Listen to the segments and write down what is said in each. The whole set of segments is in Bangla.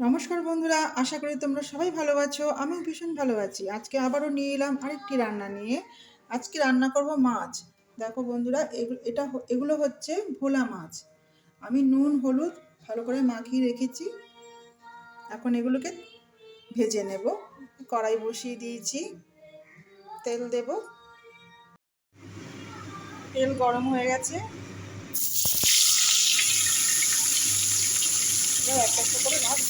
নমস্কার বন্ধুরা, আশা করি তোমরা সবাই ভালো আছো, আমিও ভীষণ ভালো আছি। আজকে আবারও নিয়ে এলাম আরেকটি রান্না নিয়ে। আজকে রান্না করব মাছ। দেখো বন্ধুরা, এগু- এটা এগুলো হচ্ছে ভোলা মাছ। আমি নুন, হলুদ ভালো করে মাখিয়ে রেখেছি। এখন এগুলোকে ভেজে নেব। কড়াই বসিয়ে দিয়েছি। তেল দেব। তেল গরম হয়ে গেছে। করে মাছ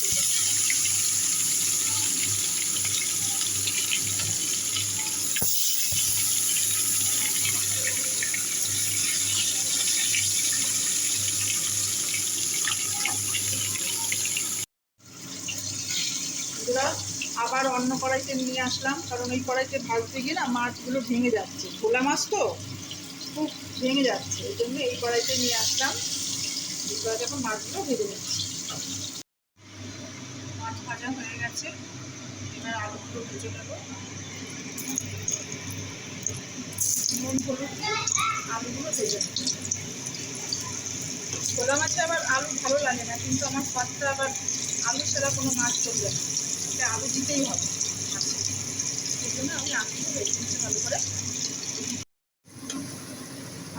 আবার অন্য কড়াইতে নিয়ে আসলাম, কারণ এই কড়াইতে ভাজতে গিয়ে না মাছগুলো ভেঙে যাচ্ছে। ভোলা মাছ তো খুব ভেঙে যাচ্ছে, এই জন্য এই কড়াইতে নিয়ে আসলাম। এই কড়াইতে এখন মাছগুলো ভেজে নিচ্ছি। মাছ ভাজা হয়ে গেছে। এবার আলুগুলো ভেজে হলুদ, আলুগুলো ভেজে ভোলা মাছে আবার আলু ভালো লাগে না, কিন্তু আমার পাত্তা আবার আলু ছাড়া কোনো মাছ চলবে না। এটা আলু দিতেই হবে। সেই জন্য আমি আলুগুলো ভেজে নিচ্ছি ভালো করে।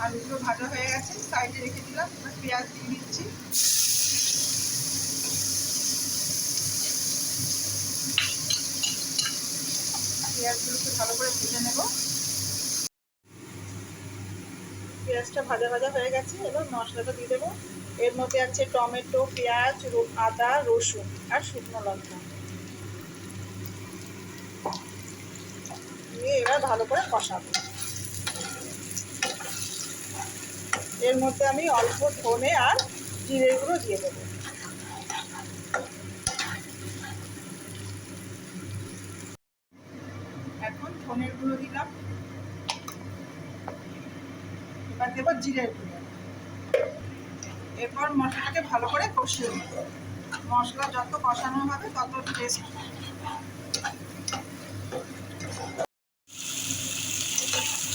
আলুগুলো ভাজা হয়ে গেছে। সাইডে রেখে দিলাম। পেঁয়াজ দিয়ে দিচ্ছি। পেঁয়াজগুলোকে ভালো করে ভেজে নেব। পেঁয়াজটা ভাজা ভাজা হয়ে গেছে, এবার মশলাটা দিয়ে দেবো। এর মধ্যে আছে টমেটো, পেঁয়াজ আদা, রসুন আর শুকনো লঙ্কা। দিয়ে এবার ভালো করে কষাবো। এর মধ্যে আমি অল্প ধনে আর জিরে গুঁড়ো দিয়ে দেবো এখন ধনের গুঁড়ো দিলাম। এবার দেবো জিরের এরপর মশলাটাকে ভালো করে কষিয়ে নেব। মশলা যত কষানো হবে তত টেস্ট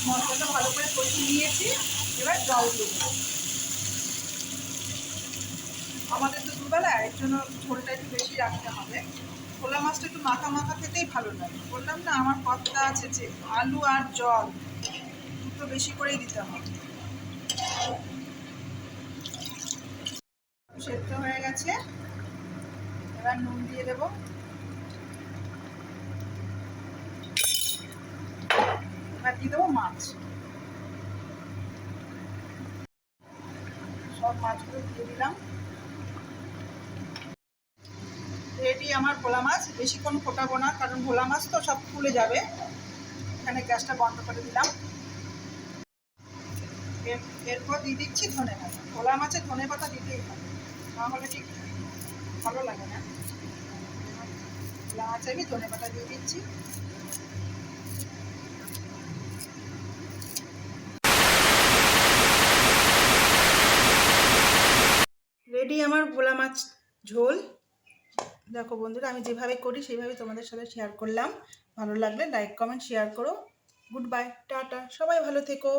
মশলাটা ভালো করে কষিয়ে নিয়েছি। এবার জল দেবো। আমাদের তো দুবেলা এর জন্য ঝোলটা একটু বেশি রাখতে হবে। খোলা মাছটা একটু মাখা মাখা খেতেই ভালো লাগে। বললাম, না, আমার কথা আছে যে আলু আর জল দুটো বেশি করেই দিতে হবে। সেদ্ধ হয়ে গেছে। এবার নুন দিয়ে দেব। এবার দিয়ে দেবো মাছ। সব মাছগুলো দিয়ে দিলাম। রেডি আমার ভোলা মাছ, বেশিক্ষণ ফোটাবো না, কারণ ভোলা মাছ তো সব ফুলে যাবে। এখানে গ্যাসটা বন্ধ করে দিলাম। এরপর দিয়ে দিচ্ছি ধনে পাতা। ভোলা মাছে ধনে পাতা দিতেই হবে। নাহলে ঠিক ভালো লাগে না। ভোলা মাছে আমি ধনে পাতা দিয়ে দিচ্ছি। রেডি আমার ভোলা মাছ ঝোল? দেখো বন্ধুরা, আমি যেভাবে করি সেইভাবে তোমাদের সাথে শেয়ার করলাম। ভালো লাগলে লাইক কমেন্ট শেয়ার করো। Good bye tata. সবাই ভালো থেকো।